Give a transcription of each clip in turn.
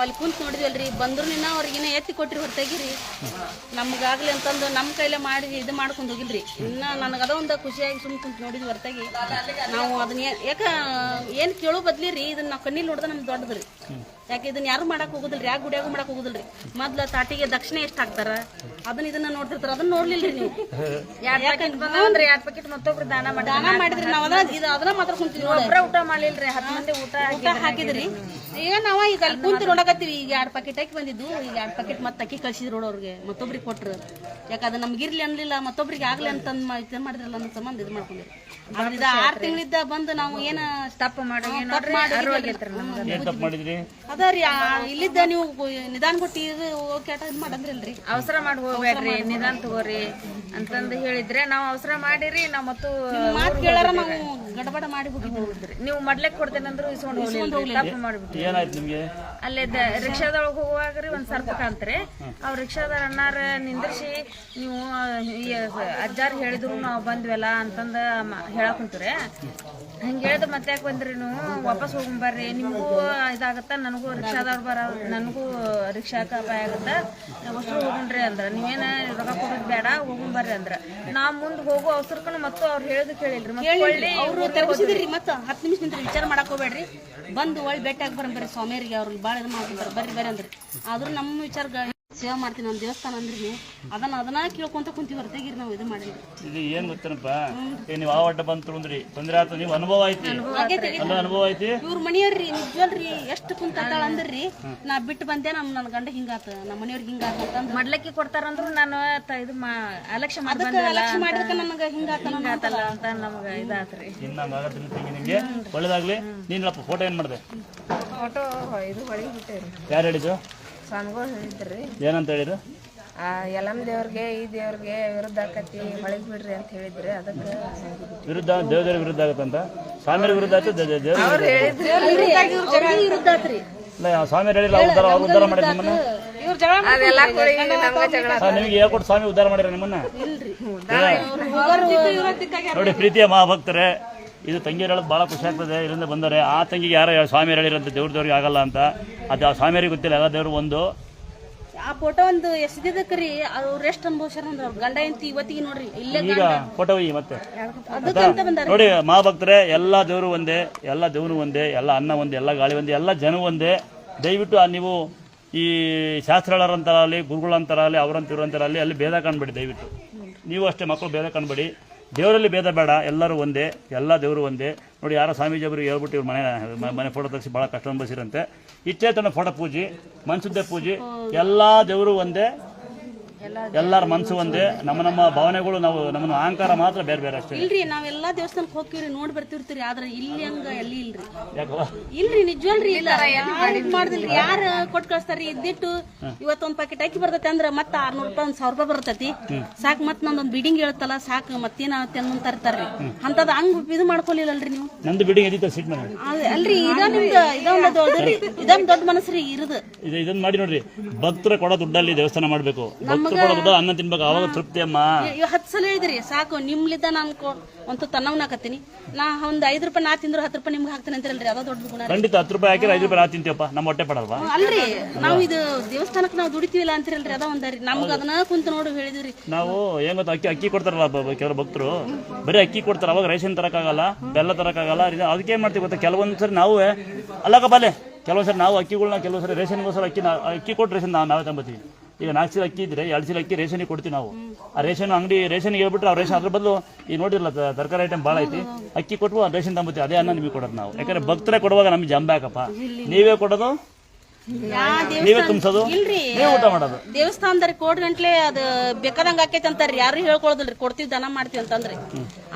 ಅಲ್ಲಿ ಕುಂತ್ ಬಂದ್ರು ನಿನ್ನ ಅವ್ರಿಗಿನ್ನ ಎತ್ತಿ ಕೊಟ್ರಿ ಹೊರತಾಗಿರಿ. ನಮ್ಗಾಗ್ಲಿ ಅಂತಂದು ನಮ್ಮ ಕೈಲೇ ಮಾಡಿ ಇದು ಮಾಡ್ಕೊಂಡು ಹೋಗಿಲ್ರಿ ಇನ್ನ ನನಗದ ಒಂದು ಖುಷಿಯಾಗಿ ಸುಮ್ ಕುಂತ್ ನೋಡಿದ್ವಿ ಹೊರತಾಗಿ. ನಾವು ಅದನ್ನ ಯಾಕ, ಏನ್ ಕೇಳೋ ಬದ್ಲಿ ರೀ ಇದನ್ನ ನಾವು ಕಣ್ಣಿಲ್ ನೋಡ್ದ ನಮ್ಗೆ ದೊಡ್ಡದ್ರಿ. ಯಾಕೆ ಇದನ್ನ ಯಾರು ಮಾಡಕ್ ಹೋಗುದಿಲ್ರಿ, ಯಾಕೆ ಗುಡಿಯಾಗೂ ಮಾಡಕ್ ಹೋಗುದಿಲ್ರಿ. ಮೊದ್ಲ ತಾಟಿಗೆ ದಕ್ಷಿಣ ಎಷ್ಟ್ ಹಾಕ್ತಾರ? ಅದನ್ನ ಇದನ್ನ ನೋಡ್ತಿರ್ತಾರ ಅದನ್ನ ನೋಡ್ಲಿಲ್ರಿ ನೀವು. ಎರಡ್ ಪ್ಯಾಕೆಟ್ ಬಂದ್ರಿ ಎರಡ್ ಪ್ಯಾಕೆಟ್ ಮತ್ತೊಬ್ರು ದಾನ ಮಾಡಿ ದಾನ ಮಾಡಿದ್ರಿ ನಾವ್ ಅದನ್ನ ಇದು ಅದನ್ನ ಮಾತ್ರ ಕುಂತೀವಿ ಒಬ್ರ ಊಟ ಮಾಡ್ಲಿಲ್ರಿ ಹತ್ತು ಮಂದಿ ಊಟ ಊಟ ಹಾಕಿದ್ರಿ. ಈಗ ನಾವ ಈಗ ಅಲ್ಲಿ ಕುಂತು ನೋಡಕತ್ತೀವಿ. ಈಗ ಎರಡ್ ಪಾಕೆಟ್ ಹಾಕಿ ಬಂದಿದ್ದು ಈಗ ಎರಡ್ ಪಾಕೆಟ್ ಮತ್ತೆ ಅಕ್ಕಿ ಕಳ್ಸಿದ್ರು ಅವ್ರಿಗೆ ಮತ್ತೊಬ್ರಿಗೆ ಕೊಟ್ರು. ಯಾಕಂದ್ರೆ ಅದು ನಮ್ಗೆ ಇರ್ಲಿ ಅನ್ಲಿಲ್ಲ ಮತ್ತೊಬ್ರಿಗೆ ಆಗ್ಲಿ ಅಂತ ಮಾಡಿದ್ರಲ್ಲ ಅನ್ನೋ ಸಂಬಂಧ ಇದು ಮಾಡ್ಕೊಂಡ್ರಿ ಇದು ಆರ್ ತಿಂಗಳಿದ್ದ ಬಂದು ನಾವು ಏನ ತಪ್ಪ ಮಾಡಿ ಏನ್ ತಪ್ಪು ಮಾಡಿದ್ರಿ? ಅದ ರೀ ಇಲ್ಲಿದ್ದ ನೀವು ನಿಧಾನ ಕೊಟ್ಟು ಇದು ಕೇಟ ಇದು ಮಾಡಂದ್ರಲ್ರಿ. ಅವಸರ ಮಾಡಿ ಹೋಗ್ಬೇಡ್ರಿ ನಿಧಾನ ತಗೋರಿ ಅಂತಂದು ಹೇಳಿದ್ರೆ ನಾವು ಅವಸರ ಮಾಡಿರಿ ನಾವ್ ಮತ್ತು ಮಾತು ಕೇಳಾರ ನಾವು ಗಡಬಡ ಮಾಡಿ ಹೋಗಿದ್ರಿ ನೀವು ಮಡ್ಲಕ್ ಕೊಡ್ತೇನಂದ್ರು ಇಸ್ಕೊಂಡ್ ಹೋಗ್ಲಿ ತಪ್ಪು ಮಾಡ್ಬಿಟ್ಟು ಏನಾಯ್ತು ನಿಮ್ಗೆ? ಅಲ್ಲೇ ರಿಕ್ಷಾದೊಳಗೆ ಹೋಗುವಾಗ್ರಿ ಒಂದ್ ಸರ್ಪ ಕಾಣ್ತ್ರಿ. ಅವ್ರ ರಿಕ್ಷಾದ ಅಣ್ಣಾರ ನಿಂದ್ರಿಸಿ ನೀವು ಅಜ್ಜಾರ್ ಹೇಳಿದ್ರು ನಾವು ಬಂದ್ವಲ್ಲ ಅಂತಂದ ಹೇಳಕ್ ಕುಂತ್ರೆ. ಹಂಗೆ ಹೇಳಿದ್ರೆ ಮತ್ತೆ ಯಾಕೆ ಬಂದ್ರಿ ನೀವು? ವಾಪಸ್ ಹೋಗ್ಬರ್ರಿ ನಿಮಗೂ ಇದಾಗತ್ತ? ನನಗೂ ರಿಕ್ಷಾದವ್ರು ಬರ ನನಗೂ ರಿಕ್ಷಾಕ ಅಪಾಯ ಆಗತ್ತ? ಅಷ್ಟು ಹೋಗುಣ್ರಿ ಅಂದ್ರ. ನೀವೇನ ರೊಕ್ಕ ಕೊಡೋದು ಬೇಡ ಹೋಗ್ಬರ್ರಿ ಅಂದ್ರ. ನಾ ಮುಂದ್ ಹೋಗೋ ಅವಸರಕ್ಕೂ ಮತ್ತು ಅವ್ರು ಹೇಳಿದ್ ಕೇಳಿಲ್ರಿ. ಮತ್ತೆ ಅವ್ರು ತೆರಗಿಸಿದ್ರಿ ಮತ್ತ ಹತ್ತು ನಿಮಿಷ ನಿಂತ ವಿಚಾರ ಮಾಡಕ್ ಹೋಗ್ಬೇಡ್ರಿ. ಬಂದು ಒಳ್ಳೆ ಭೇಟಿಯಾಗಿ ಹಾಕಿ ಸ್ವಾಮಿಯರಿಗೆ ಅವ್ರಿಗೆ ಭಾಳ ಇದು ಮಾಡ್ಕೊಂತಾರೆ. ಬರ್ರಿ ಬರ್ರಿ ಅಂದ್ರಿ. ಆದ್ರೂ ನಮ್ಮ ವಿಚಾರ ಸೇವೆ ಮಾಡ್ತೀನಿ ನಮ್ಮ ದೇವಸ್ಥಾನ ಅಂದ್ರಿ ಅದನ್ನ ಅದನ್ನ ಕೇಳ್ಕೊಂತ ಕುಂತೀವಿ ಹೊರತೆಗಿರಿ ನಾವು ಇದು ಮಾಡಿದ್ವಿ ಇದು ಏನ್ ಗೊತ್ತೇನಪ್ಪ? ನೀವು ಆ ಅಡ್ಡ ಬಂತು ಅಂದ್ರಿ ತೊಂದ್ರೆ ಆತ ನೀವು ಅನುಭವ ಐತಿ. ಅಲ್ಲ ಅನುಭವ ಐತಿ? ಇವ್ರ ಮನೆಯವ್ರಿ ನಿಜವಲ್ರಿ ಎಷ್ಟು ಕುಂತ ಅಂದ್ರಿ. ನಾ ಬಿಟ್ಟು ಬಂದೆ ನಮ್ ನನ್ನ ಗಂಡ ಹಿಂಗಾತ ನಮ್ಮ ಮನೆಯವ್ರಿಗೆ ಹಿಂಗಾತ ಅಂತಂದ್ ಮಡ್ಲಕ್ಕಿ ಕೊಡ್ತಾರಂದ್ರು ನಾನು ತ- ಇದು ಅಲಕ್ಷ್ಯ ಅದಕ್ಕೆ ಅಲಕ್ಷ ಮಾಡಿದಕ್ಕೆ ನನಗೆ ಹಿಂಗಾತ ಹಿಂಗಾತಲ್ಲ ಅಂತ ನಮ್ಗ ಇದಾತ್ರಿ ಇನ್ನ ಆಗತ್ತಿಲ್ಲ ತಿಂಗ ನಿಮ್ಗೆ ಒಳ್ಳೇದಾಗ್ಲಿ. ನೀನು ಫೋಟೋ ಏನ್ ಮಾಡ್ದೆ? ಫೋಟೋ ಇದು ಹೊಳಿ ಬಿಟ್ಟೆ ಯಾರು ಹೇಳಿದ್ದು? ಸ್ವಾಮಿಗಳು ಹೇಳಿದ್ರಿ. ಏನಂತ ಹೇಳಿದ್ರು? ಆ ಯಲಂ ದೇವ್ರಿಗೆ ಈ ದೇವ್ರಿಗೆ ವಿರುದ್ಧ ಆಕತಿ ಮಳಿಗೆ ಬಿಡ್ರಿ ಅಂತ ಹೇಳಿದ್ರಿ. ಅದಕ್ಕೆ ವಿರುದ್ಧ ದೇವದೇವ್ರ ವಿರುದ್ಧ ಆಗತ್ತಂತ? ಸ್ವಾಮಿಯರ ವಿರುದ್ಧ ಆಯ್ತು? ದೇ- ದೇ- ದೇವ್ರ ಇಲ್ಲ ಸ್ವಾಮಿಯರು ಹೇಳಿಲ್ಲ ಅವ್ರು ಉದ್ಧಾರ ಅವ್ರು ಉದ್ಧಾರ ಮಾಡಿದ್ರು ನಿಮ್ಮನ್ನ? ಅದೆಲ್ಲ ಕೊಡಿ ನಮ್ಗೆ ಜಗಳ ಹಾ, ನಿಮಗೆ ಹೇಳ್ಕೊಟ್ಟು ಸ್ವಾಮಿ ಉದ್ಧಾರ ಮಾಡಿರ ನಿಮ್ಮನ್ನ? ಇಲ್ರಿ. ನೋಡಿ ಪ್ರೀತಿಯ ಮಹಾಭಕ್ತರೇ ಇದು ತಂಗಿಯರು ಹೇಳೋದು ಭಾಳ ಖುಷಿ ಆಗ್ತದೆ ಇದರಿಂದ ಬಂದರೆ ಆ ತಂಗಿಗೆ ಯಾರೋ ಸ್ವಾಮಿಯರು ಹೇಳಿರಂತ ದೇವ್ರ ದೇವ್ರಿಗೆ ಆಗಲ್ಲ ಅಂತ. ಅದು ಆ ಸ್ವಾಮಿಯರಿಗೆ ಗೊತ್ತಿಲ್ಲ ಎಲ್ಲ ದೇವರು ಒಂದು. ಆ ಫೋಟೋ ಒಂದು ಎಸಗಿದಕ್ರಿ ಅವ್ರು ಎಷ್ಟು ಅನುಭವಿಸ್ಯಾರ ಅಂದ್ರೆ ಅವ್ರ. ಗಂಡ ಎಂತಿ ಇವತ್ತಿಗೆ ನೋಡ್ರಿ ಇಲ್ಲೇ ಈಗ ಫೋಟೋ ಈ ಮತ್ತೆ. ಅದಕ್ಕಂತ ಬಂದಾರ. ನೋಡಿ ಮಹಾಭಕ್ತರೇ ಎಲ್ಲ ದೇವರು ಒಂದೇ ಎಲ್ಲ ದೇವರು ಒಂದೇ ಎಲ್ಲ ಅನ್ನ ಒಂದೇ ಎಲ್ಲ ಗಾಳಿ ಒಂದೇ ಎಲ್ಲ ಜನ ಒಂದೇ. ದಯವಿಟ್ಟು ಆ ನೀವು ಈ ಶಾಸ್ತ್ರಗಳಂತರಾಗಲಿ ಗುರುಗಳಂತರಾಗಲಿ ಅವರಂತ ಇವ್ರಂತರಾಗಲಿ ಅಲ್ಲಿ ಭೇದ ಕಾಣಬೇಡಿ ದಯವಿಟ್ಟು. ನೀವು ಅಷ್ಟೇ ಮಕ್ಕಳು ಭೇದ ಕಾಣಬೇಡಿ. ದೇವರಲ್ಲಿ ಭೇದ ಬೇಡ ಎಲ್ಲರೂ ಒಂದೇ ಎಲ್ಲ ದೇವರು ಒಂದೇ. ನೋಡಿ ಯಾರೋ ಸ್ವಾಮೀಜಿ ಅವರು ಹೇಳ್ಬಿಟ್ಟು ಇವ್ರ ಮನೆ ಮನೆ ಫೋಟೋ ತೆಗೆಸಿ ಭಾಳ ಕಷ್ಟ ಅನುಭವಿಸಿರಂತೆ ಇಚ್ಛೇತನ ಫೋಟೋ ಪೂಜೆ ಮನ್ಸುದ್ದೆ ಪೂಜೆ ಎಲ್ಲ ದೇವರು ಒಂದೇ. ಎಲ್ಲರ ಮನಸ್ಸು ಒಂದೇ. ನಮ್ಮ ನಮ್ಮ ಭಾವನೆಗಳು ನಾವು ನಮ್ಮ ಅಹಂಕಾರ ಮಾತ್ರ ಬೇರೆ ಬೇರೆ ಅಷ್ಟೇ. ಇಲ್ರಿ ನಾವೆಲ್ಲಾ ದೇವಸ್ಥಾನಕ್ಕೆ ಹೋಗ್ತೀವ್ರಿ ನೋಡ್ ಬರ್ತಿರ್ತೀರಿ ಆದ್ರೆ ಇಲ್ಲಿ ಹಂಗ ಎಲ್ಲಿ ಇಲ್ರಿ. ಇಲ್ರಿ ನಿಜವಲ್ರಿ ಇಲ್ಲ. ಯಾರು ಇದ್ ಮಾಡ್ದಿಲ್ರಿ? ಯಾರು ಕೊಟ್ ಕಳಿಸ್ತಾರ್ರಿ? ಇದ್ದಿಟ್ಟು ಇವತ್ತೊಂದ್ ಪ್ಯಾಕೆಟ್ ಅಕ್ಕಿ ಬರ್ತೈತಿ ಅಂದ್ರ ಮತ್ತ ಆರ್ನೂರ್ ರೂಪಾಯಿ ಒಂದ್ ಸಾವಿರ ರೂಪಾಯಿ ಬರ್ತೈತಿ. ಸಾಕ್ ಮತ್ ನಂದೊಂದ್ ಬಿಡಿಂಗ್ ಹೇಳ್ತಲ್ಲ ಸಾಕ್ ಮತ್ತೇನ ತೆನ್ನ ತರ್ತಾರ್ರಿ. ಅಂತದ ಹಂಗ್ ಇದು ಮಾಡ್ಕೊಲಿಲ್ಲಲ್ರಿ ನೀವು? ನಂದು ಬಿಡಿಂಗ್ ಎದಿತ್ತು ಸೀಟ್ ಮನೆ ಅಲ್ರಿ ಇದ ನಿಮ್ದು ಇದೊಂದು ದೊಡ್ಡ ಇದೊಂದ್ ದೊಡ್ಡ ಮನಸ್ರಿ ಇರುದು. ಇದು ಇದನ್ನ ಮಾಡಿ ನೋಡ್ರಿ ಭಕ್ತರ ಕೊಡೋ ದುಡ್ಡಲ್ಲಿ ದೇವಸ್ಥಾನ ಮಾಡಬೇಕು. ಅನ್ನ ತಿನ್ಬೇಕು ಅವಾಗ ತೃಪ್ತಿ ಅಮ್ಮ. ಇವ್ ಹತ್ತು ಸಲ ಹೇಳಿದ್ರಿ ಸಾಕು ನಿಮ್ಲಿದ್ದ ನಾನು ಒಂದು ತನ್ನವನಾಕತ್ತೀನಿ ನಾ ಒಂದ್ ಐದ್ ರೂಪಾಯಿ ನಾ ತಿಂದ್ರು ಹತ್ತು ರೂಪಾಯಿ ನಿಮ್ಗೆ ಹಾಕ್ತೀನಿ ಅಂತಿರಲ್ರಿ ಅದ ದೊಡ್ಡ ಗುಣ ರೀ. ಖಂಡಿತ ಹತ್ತು ರೂಪಾಯಿ ಹಾಕಿ ಐದು ರೂಪಾಯಿ ನಾ ತಿಂತೀವಪ್ಪ ನಮ್ಮ ಹೊಟ್ಟೆ ಪಡಲ್ವಾ? ಅಲ್ರಿ ನಾವು ಇದು ದೇವಸ್ಥಾನಕ್ಕೆ ನಾವು ದುಡಿತೀವಿಲ್ಲ ಅಂತಿರಲ್ರಿ ಅದ ಒಂದರಿ ನಮ್ಗೆ ಅದನ್ನ ಕುಂತ ನೋಡಿ ಹೇಳಿದ್ರಿ. ನಾವು ಏನ್ ಗೊತ್ತಾ ಅಕ್ಕಿ ಅಕ್ಕಿ ಕೊಡ್ತಾರಲ್ಲ ಬ- ಬ- ಕೆಲವರು ಭಕ್ತರು. ಬರೀ ಅಕ್ಕಿ ಕೊಡ್ತಾರ ಅವಾಗ ರೇಷನ್ ತರಕಾಗಲ್ಲ ಬೆಲ್ಲ ತರಕಾಗಲ್ಲ ಇದು ಅದಕ್ಕೆ ಏನ್ ಮಾಡ್ತೀವಿ ಗೊತ್ತಾ ಕೆಲವೊಂದ್ ಸರಿ ನಾವು ಅಲ್ಲಕ್ಕ ಬಾಲೆ ಕೆಲವೊಂದ್ಸರಿ ನಾವು ಅಕ್ಕಿಗಳನ್ನ ಕೆಲವು ಸರಿ ರೇಷನ್ಗೋಸ್ಕರ ಅಕ್ಕಿ ನಾ- ಅಕ್ಕಿ ಕೊಟ್ಟು ರೇಷನ್ ನಾವು ನಾವೇ ತಂಬತ್ತೀವಿ ಈಗ ನಾಲ್ಕು ಚೀಲ ಅಕ್ಕಿ ಇದ್ರೆ ಎರಡು ಚೀಲ ಅಕ್ಕಿ ರೇಷನ್ಗೆ ಕೊಡ್ತೀವಿ ನಾವು. ಆ ರೇಷನ್ ಅಂಗಡಿ ರೇಷನ್ಗೆ ಹೇಳ್ಬಿಟ್ರೆ ಆ ರೇಷನ್ ಅದ್ರ ಬದಲು ಈ ನೋಡಿರಲ್ಲ ತರಕಾರಿ ಐಟಮ್ ಭಾಳ ಐತಿ. ಅಕ್ಕಿ ಕೊಟ್ಟು ರೇಷನ್ ತಂಬುತ್ತೆ ಅದೇ ಅನ್ನ ನಿಮಗೆ ಕೊಡೋದು ನಾವು. ಯಾಕಂದ್ರೆ ಭಕ್ತರೇ ಕೊಡುವಾಗ ನಮ್ಗೆ ಜಂಬ ಯಾಕಪ್ಪ ನೀವೇ ಕೊಡೋದು ನೀವೇ ತುಂಬಿಸೋದು? ಇಲ್ರಿ. ನೀವೇ ಊಟ ಮಾಡೋದು? ದೇವಸ್ಥಾನದಾರಿ ಕೋಟ್ ಗಂಟ್ಲೆ ಅದ ಬೇಕಾದಂಗ ಆಕೈತಿ ಅಂತಾರ್ರಿ. ಯಾರು ಹೇಳ್ಕೊಳದಿಲ್ರಿ. ಕೊಡ್ತೀವಿ ದನ ಮಾಡ್ತೀವಿ ಅಂತಂದ್ರಿ.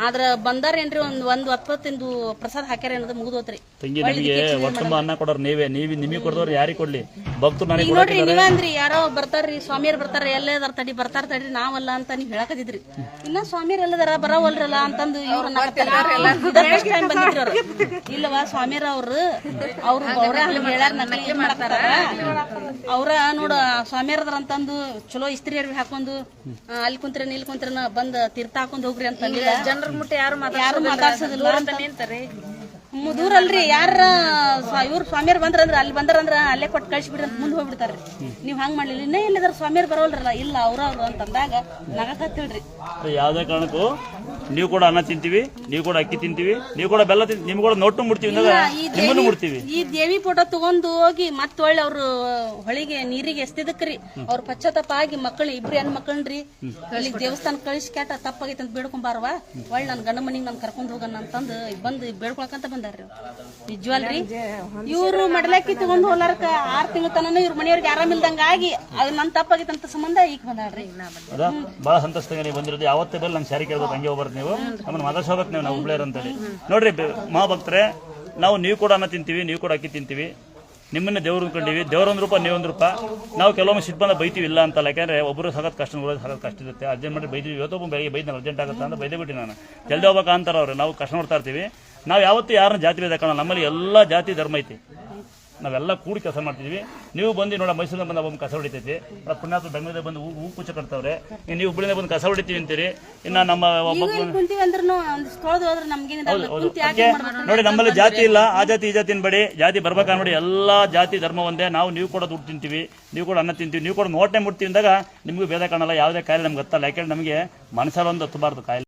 ಆದ್ರ ಬಂದಾರೇನ್ರಿ ಒಂದ್ ಒಂದ್ ಹತ್ತಿಂದು ಪ್ರಸಾದ ಹಾಕ್ಯಾರ ಅನ್ನೋದು ಮುಗಿದೋತ್ರಿ ತಂಗಿ ನಮಗೆ ಒಟ್ಟು ಅನ್ನ ಕೊಡೋರು ನೀವೇ. ನೀವಿ ನಿಮಗೆ ಯಾರಿಗೆ ಕೊಡ್ಲಿ? ಭಕ್ತರು ನನಗೆ ಈಗ ನೋಡ್ರಿ ನೀವೇ ಅಂದ್ರಿ. ಯಾರೋ ಬರ್ತಾರ್ರಿ ಸ್ವಾಮಿಯರ್ ಬರ್ತಾರ ಎಲ್ಲದಾರ ತಡಿ ಬರ್ತಾರ ತಡಿ ನಾವಲ್ಲ ಅಂತ ನೀವ್ ಹೇಳಕದಿದ್ರಿ ಇನ್ನ ಸ್ವಾಮಿಯರ್ ಎಲ್ಲದಾರ ಬರವಲ್ರಲ್ಲ ಅಂತಂದು ಇವ್ರ ಬಂದಿದ್ರು ಅವ್ರು. ಇಲ್ಲವಾ ಸ್ವಾಮಿಯರ್ ಅವ್ರು ಅವ್ರು ಅವ್ರ ಹಂಗ ಹೇಳ್ಯಾರ ನಕಲಿ ಮಾಡ್ತಾರ ಅವ್ರ ನೋಡ ಸ್ವಾಮಿಯರ್ ಅದಾರ ಅಂತಂದು ಚಲೋ ಇಸ್ತ್ರಿ ಅರ್ವಿ ಹಾಕೊಂಡು ಅಲ್ಲಿ ಕುಂತ್ರೇನ ಇಲ್ಲಿ ಕುಂತ್ರೇನ ಬಂದ್ ತೀರ್ಥ ಹಾಕೊಂಡ್ ಹೋಗ್ರಿ ಅಂತ ಜನರ ಮುಟ್ಟ ಯಾರು ಯಾರು ಮಾತಾಡ್ಸೋದಿಲ್ಲ ಅಂತ ನಿಂತಾರೆ. ಮು- ದೂರ ಅಲ್ರಿ ಯಾರ ಇವ್ರು ಸ್ವಾಮಿಯರ್ ಬಂದ್ರಂದ್ರ ಅಲ್ಲಿ ಬಂದ್ರಂದ್ರ ಅಲ್ಲೇ ಕೊಟ್ಟು ಕಳ್ಸಿಬಿಡ್ರಿ ಅಂತ ಮುಂದೆ ಹೋಗ್ಬಿಡ್ತಾರ್ರಿ. ನೀವ್ ಹಂಗ ಮಾಡ್ಲಿಲ್ಲ. ಇನ್ನೇ ಎಲ್ಲಿದಾರ ಸ್ವಾಮಿಯರ್ ಬರೋಲ್ರಲ್ಲ ಇಲ್ಲ ಅವ್ರ ಅವ್ರು ಅಂತಂದಾಗ ನಗಕತ್ತಿಳ್ರಿ ಯಾವ್ದೇ ಕಾರಣಕ್ಕೂ ನೀವು ಕೂಡ ಅನ್ನ ತಿಂತೀವಿ ನೀವು ಕೂಡ ಅಕ್ಕಿ ತಿಂತೀವಿ ನೀವು ಕೂಡ ಬೆಲ್ಲ ತಿಂತೀವಿ ನಿಮ್ಗೆ ಕೂಡ ನೋಟು ಮುಡ್ತೀವಿ ಅಂದಾಗ ಈ ನಿಮ್ಮನ್ನು ಮುಡ್ತೀವಿ ಈ ದೇವಿ ಫೋಟೋ ತಗೊಂಡು ಹೋಗಿ ಮತ್ತೆ ಒಳ್ಳೆ ಅವ್ರು ಹೊಳಿಗೆ ನೀರಿಗೆ ಎಸ್ತಿದಕ್ರಿ ಅವ್ರ ಪಶ್ಚಾತ್ತಾಪ ಆಗಿ ಮಕ್ಕಳು ಇಬ್ರು ಹೆಣ್ ಮಕ್ಕಳ್ರಿ ಇಲ್ಲಿ ದೇವಸ್ಥಾನ ಕಳಿಸಿ ಕ್ಯಾಟ ತಪ್ಪಾಗೈತೆ ಅಂತ ಬೇಡ್ಕೊಂಬಾರವ ಒಳ್ಳೆ ನನ್ ಗಂಡ ಮನಿಗೆ ನಾನು ಕರ್ಕೊಂಡ್ ಹೋಗೋಣ ಅಂತಂದು ಬಂದು ಬೇಡ್ಕೊಳಕಂತ ಬಂದಾರ್ರಿ. ನಿಜವಲ್ರಿ? ಇವ್ರು ಮಡಲಕ್ಕಿ ತಗೊಂಡು ಹೋಲಾರಕ ಆರ್ ತಿಂಗಳ ತನನು ಇವ್ರ ಮನೆಯವ್ರಿಗೆ ಆರಾಮಿಲ್ದಂಗ ಆಗಿ ಅದು ನನ್ ತಪ್ಪಾಗೈತೆ ಅಂತ ಸಂಬಂಧ ಈಗ ಬಂದಾಳ್ರಿ. ಬಹಳ ನೀವು ಬಂದಿರೋದು. ಯಾವತ್ತೇ ಬರಲಿ ನಂಗೆ ಶಾರಿ ಕೇಳ್ಬೇಕು ಹಂಗೆ ಹೋಗ್ಬಾರ್ದು ನೀವು? ನಮ್ಮನ್ನು ಮಾತಾಡ್ಸಿ ಹೋಗ್ಬೇಕು ನೀವು ನಾವು ಹುಬ್ಳಿಯರು ಅಂತೇಳಿ. ನೋಡ್ರಿ ಮಹಾಭಕ್ತರೆ ನಾವು ನೀವು ಕೂಡ ಅನ್ನ ತಿಂತೀವಿ ನೀವು ಕೂಡ ಅಕ್ಕಿ ತಿಂತೀವಿ. ನಿಮ್ಮನ್ನ ದೇವ್ರು ಅಂದ್ಕೊಂಡಿವಿ ದೇವ್ರ ಒಂದು ರೂಪಾಯಿ ನೀವು ಒಂದು ರೂಪಾಯಿ ನಾವು ಕೆಲವೊಮ್ಮೆ ಸಿಟ್ ಬಂದ ಬೈತೀವಿ ಇಲ್ಲ ಅಂತಲ್ಲ. ಯಾಕಂದ್ರೆ ಒಬ್ಬರು ಸಗತ್ ಕಷ್ಟ ಸಗತ್ ಕಷ್ಟ ಇರುತ್ತೆ. ಅರ್ಜೆಂಟ್ ಮಾಡಿ ಬೈತೀವಿ ಇವತ್ತೊಬ್ಬ ಬೆಳಗ್ಗೆ ಬೈದ್ ಅರ್ಜೆಂಟ್ ಆಗುತ್ತೆ ಅಂತ ಬೈದೇ ಬಿಟ್ಟು ನಾನು. ಜಲ್ದಿ ಹೋಗ್ಬೇಕಂತಾರ ಅಂತಾರೆ ಅವ್ರು ನಾವು ಕಷ್ಟ ನೋಡ್ತಾ ಇರ್ತೀವಿ. ನಾವು ಯಾವತ್ತೂ ಯಾರನ್ನ ಜಾತಿ ಭೇದ ಕಾಣಲ್ಲ ನಮ್ಮಲ್ಲಿ ಎಲ್ಲ ಜಾತಿ ಧರ್ಮ ಐತಿ. ನಾವೆಲ್ಲ ಕೂಡಿ ಕೆಲಸ ಮಾಡ್ತಿದ್ವಿ. ನೀವು ಬಂದು ನೋಡ ಮೈಸೂರಿನ ಬಂದ ಒಬ್ಬ ಕಸ ಹೊಡಿತೈತಿ. ಪುಣ್ಯ ಬೆಂಗಳೂರಿಗೆ ಬಂದು ಹೂ ಹೂ ಪೂಜೆ ಕಟ್ತಾವ್ರೆ. ನೀವು ಹುಬ್ಳಿಯಿಂದ ಬಂದು ಕಸ ಹೊಡಿತೀವಿ ಅಂತೀರಿ. ಇನ್ನ ನಮ್ಮ ಮಾಡ್ಬೇಕು ನೋಡಿ ನಮ್ಮಲ್ಲಿ ಜಾತಿ ಇಲ್ಲ. ಆ ಜಾತಿ ಈ ಜಾತಿ ಬಡಿ ಜಾತಿ ಬರ್ಬೇಕನ್ಬೇಡಿ ಎಲ್ಲ ಜಾತಿ ಧರ್ಮ ಒಂದೇ. ನಾವು ನೀವು ಕೂಡ ದುಡ್ಡು ತಿಂತೀವಿ. ನೀವು ಕೂಡ ಅನ್ನ ತಿಂತೀವಿ. ನೀವು ಕೂಡ ನೋಟೆ ಮುಟ್ತೀವಿ ಅಂದಾಗ ನಿಮಗೂ ಭೇದ ಕಾಣಲ್ಲ. ಯಾವುದೇ ಕಾಯಿಲೆ ನಮ್ಗೆ ಗೊತ್ತಲ್ಲ. ಯಾಕೆಂದ್ರೆ ನಮಗೆ ಮನಸ್ಸಲ್ಲಿ ಒಂದು ಹತ್ತಬಾರ್ದು ಕಾಯಿಲೆ.